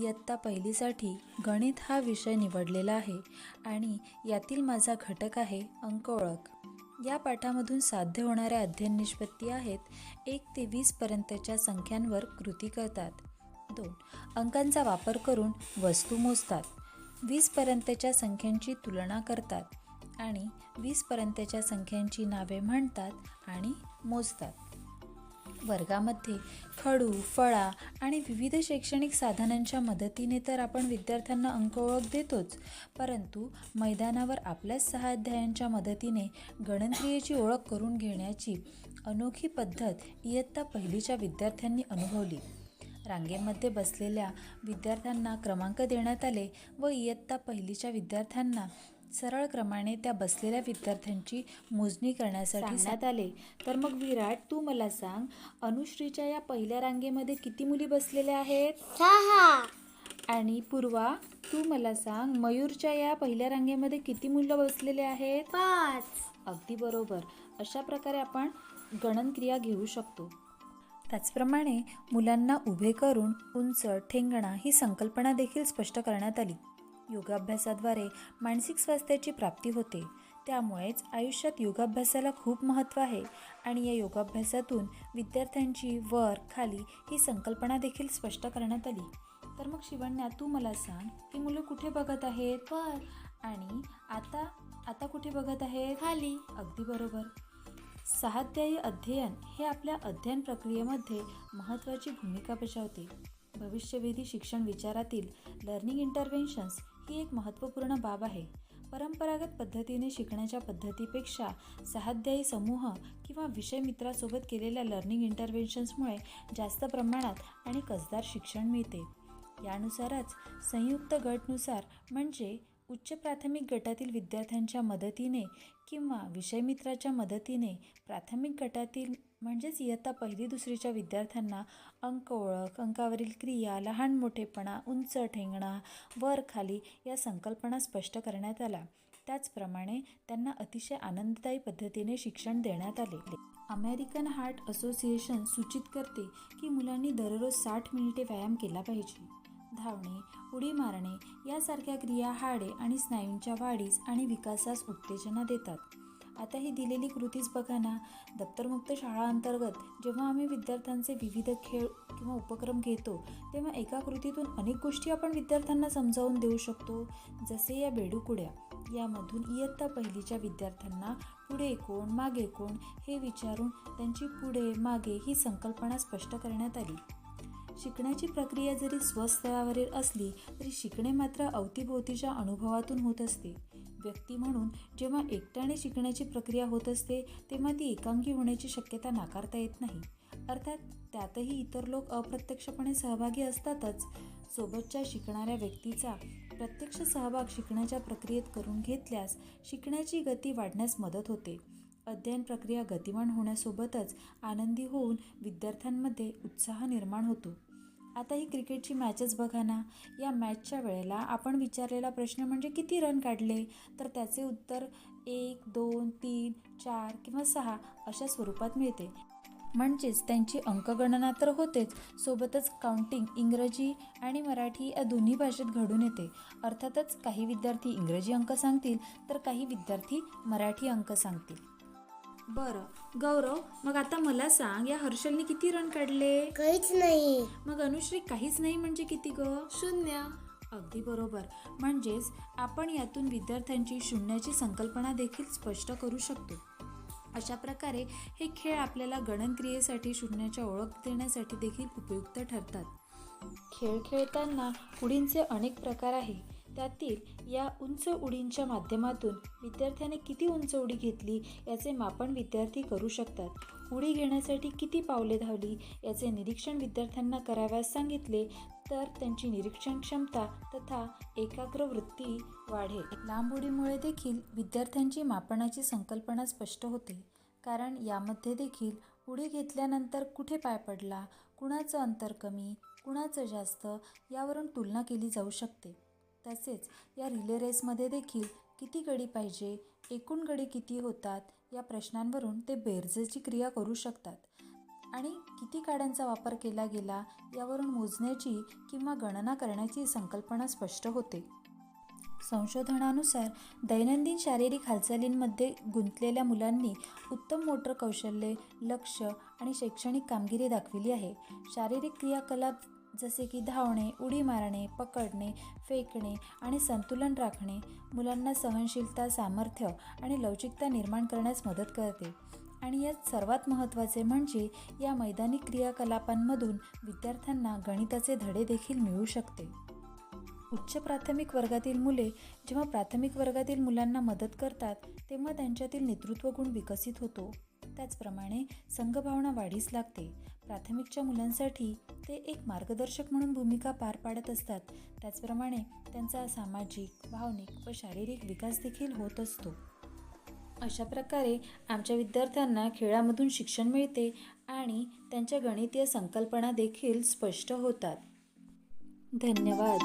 इयत्ता पहिलीसाठी गणित हा विषय निवडलेला आहे आणि यातील माझा घटक आहे अंक ओळख. या पाठामधून साध्य होणाऱ्या अध्ययन निष्पत्ती आहेत एक ते वीसपर्यंतच्या संख्यांवर कृती करतात. दोन. अंकांचा वापर करून वस्तू मोजतात. वीसपर्यंतच्या संख्यांची तुलना करतात आणि वीसपर्यंतच्या संख्यांची नावे म्हणतात आणि मोजतात. वर्गामध्ये. खडू फळा आणि विविध शैक्षणिक साधनांच्या मदतीने तर आपण विद्यार्थ्यांना अंक ओळख देतोच. परंतु मैदानावर आपल्याच सहा अध्यायांच्या मदतीने गणनक्रियेची ओळख करून घेण्याची अनोखी पद्धत इयत्ता पहिलीच्या विद्यार्थ्यांनी अनुभवली. रांगेमध्ये बसलेल्या विद्यार्थ्यांना क्रमांक देण्यात आले व इयत्ता पहिलीच्या विद्यार्थ्यांना सरळ क्रमाने त्या बसलेल्या विद्यार्थ्यांची मोजणी करण्यासाठी सांगण्यात आले. तर मग विराट तू मला सांग अनुश्रीच्या या पहिल्या रांगेमध्ये किती मुली बसलेल्या आहेत? सहा. आणि पूर्वा तू मला सांग मयूरच्या या पहिल्या रांगेमध्ये किती मुलं बसलेले आहेत? पाच. अगदी बरोबर. अशा प्रकारे आपण गणनक्रिया घेऊ शकतो. त्याचप्रमाणे मुलांना उभे करून उंच ठेंगणा ही संकल्पना देखील स्पष्ट करण्यात आली. योगाभ्यासाद्वारे मानसिक स्वास्थ्याची प्राप्ती होते. त्यामुळेच आयुष्यात योगाभ्यासाला खूप महत्त्व आहे आणि या योगाभ्यासातून विद्यार्थ्यांची वर खाली ही संकल्पना देखील स्पष्ट करण्यात आली. तर मग शिवण्या तू मला सांग ही मुलं कुठे बघत आहेत? वर. आणि आता आता कुठे बघत आहेत? खाली. अगदी बरोबर. सहाध्यायी अध्ययन हे आपल्या अध्ययन प्रक्रियेमध्ये महत्त्वाची भूमिका बजावते. भविष्यवेधी शिक्षण विचारातील लर्निंग इंटरव्हेन्शन्स ही एक महत्त्वपूर्ण बाब आहे. परंपरागत पद्धतीने शिकण्याच्या पद्धतीपेक्षा सहाध्यायी समूह किंवा विषय मित्रासोबत केलेल्या लर्निंग इंटरव्हेन्शन्समुळे जास्त प्रमाणात आणि कसदार शिक्षण मिळते. यानुसारच संयुक्त गटनुसार म्हणजे उच्च प्राथमिक गटातील विद्यार्थ्यांच्या मदतीने किंवा विषयमित्राच्या मदतीने प्राथमिक गटातील म्हणजेच इयत्ता पहिली दुसरीच्या विद्यार्थ्यांना अंक ओळख अंकावरील क्रिया लहान मोठेपणा उंच ठेंगणा वर खाली या संकल्पना स्पष्ट करण्यात आल्या. त्याचप्रमाणे त्यांना अतिशय आनंददायी पद्धतीने शिक्षण देण्यात आले. अमेरिकन हार्ट असोसिएशन सूचित करते की मुलांनी दररोज साठ मिनिटे व्यायाम केला पाहिजे. धावणे उडी मारणे यासारख्या क्रिया हाडे आणि स्नायूंच्या वाढीस आणि विकासास उत्तेजना देतात. आता ही दिलेली कृतीच बघा ना. दप्तरमुक्त शाळा अंतर्गत जेव्हा आम्ही विद्यार्थ्यांचे विविध खेळ किंवा उपक्रम घेतो तेव्हा एका कृतीतून अनेक गोष्टी आपण विद्यार्थ्यांना समजावून देऊ शकतो. जसे या बेडूकुड्या. यामधून इयत्ता पहिलीच्या विद्यार्थ्यांना पुढे कोण मागे कोण हे विचारून त्यांची पुढे मागे ही संकल्पना स्पष्ट करण्यात आली. शिकण्याची प्रक्रिया जरी स्वस्तरावरील असली तरी शिकणे मात्र अवतीभोवतीच्या अनुभवातून होत असते. व्यक्ती म्हणून जेव्हा एकट्याने शिकण्याची प्रक्रिया होत असते तेव्हा ती एकांगी होण्याची शक्यता नाकारता येत नाही. अर्थात त्यातही इतर लोक अप्रत्यक्षपणे सहभागी असतातच. सोबतच्या शिकणाऱ्या व्यक्तीचा प्रत्यक्ष सहभाग शिकण्याच्या प्रक्रियेत करून घेतल्यास शिकण्याची गती वाढण्यास मदत होते. अध्ययन प्रक्रिया गतिमान होण्यासोबतच आनंदी होऊन विद्यार्थ्यांमध्ये उत्साह निर्माण होतो. आता ही क्रिकेटची मॅचच बघा ना. या मॅचच्या वेळेला आपण विचारलेला प्रश्न म्हणजे किती रन काढले? तर त्याचे उत्तर एक दोन तीन चार किंवा सहा अशा स्वरूपात मिळते. म्हणजेच त्यांची अंकगणना तर होतेच. सोबतच काउंटिंग इंग्रजी आणि मराठी या दोन्ही भाषेत घडून येते. अर्थातच काही विद्यार्थी इंग्रजी अंक सांगतील तर काही विद्यार्थी मराठी अंक सांगतील. बरं. गौरव मग आता मला सांग या हर्षलने किती रन काढले? काहीच नाही. मग अनुश्री काहीच नाही म्हणजे किती ग? शून्य. अगदी बरोबर. म्हणजेच आपण यातून विद्यार्थ्यांची शून्याची संकल्पना देखील स्पष्ट करू शकतो. अशा प्रकारे हे खेळ आपल्याला गणनक्रियेसाठी शून्याच्या ओळख देण्यासाठी देखील उपयुक्त ठरतात. खेळ खेळताना उडींचे अनेक प्रकार आहे त्यातील या उंच उडींच्या माध्यमातून विद्यार्थ्याने किती उंच उडी घेतली याचे मापन विद्यार्थी करू शकतात. उडी घेण्यासाठी किती पावले धावली याचे निरीक्षण विद्यार्थ्यांना कराव्यास सांगितले तर त्यांची निरीक्षण क्षमता तथा एकाग्र वृत्ती वाढेल. लांब उडीमुळे देखील विद्यार्थ्यांची मापनाची संकल्पना स्पष्ट होते. कारण यामध्ये देखील उडी घेतल्यानंतर कुठे पाय पडला कुणाचं अंतर कमी कुणाचं जास्त यावरून तुलना केली जाऊ शकते. तसेच या रिले रेसमध्ये देखील किती गडी पाहिजे एकूण गडी किती होतात या प्रश्नांवरून ते बेरजेची क्रिया करू शकतात. आणि किती काड्यांचा वापर केला गेला यावरून मोजण्याची किंवा गणना करण्याची संकल्पना स्पष्ट होते. संशोधनानुसार दैनंदिन शारीरिक हालचालींमध्ये गुंतलेल्या मुलांनी उत्तम मोटर कौशल्ये लक्ष आणि शैक्षणिक कामगिरी दाखविली आहे. शारीरिक क्रियाकलाप जसे की धावणे उडी मारणे पकडणे फेकणे आणि संतुलन राखणे मुलांना सहनशीलता सामर्थ्य आणि लवचिकता निर्माण करण्यास मदत करते. आणि यात सर्वात महत्त्वाचे म्हणजे या मैदानी क्रियाकलापांमधून विद्यार्थ्यांना गणिताचे धडे देखील मिळू शकते. उच्च प्राथमिक वर्गातील मुले जेव्हा प्राथमिक वर्गातील मुलांना मदत करतात तेव्हा त्यांच्यातील नेतृत्व गुण विकसित होतो. त्याचप्रमाणे संघभावना वाढीस लागते. प्राथमिकच्या मुलांसाठी ते एक मार्गदर्शक म्हणून भूमिका पार पाडत असतात. त्याचप्रमाणे त्यांचा सामाजिक भावनिक व शारीरिक विकास देखील होत असतो. अशा प्रकारे आमच्या विद्यार्थ्यांना खेळामधून शिक्षण मिळते आणि त्यांच्या गणितीय संकल्पना देखील स्पष्ट होतात. धन्यवाद.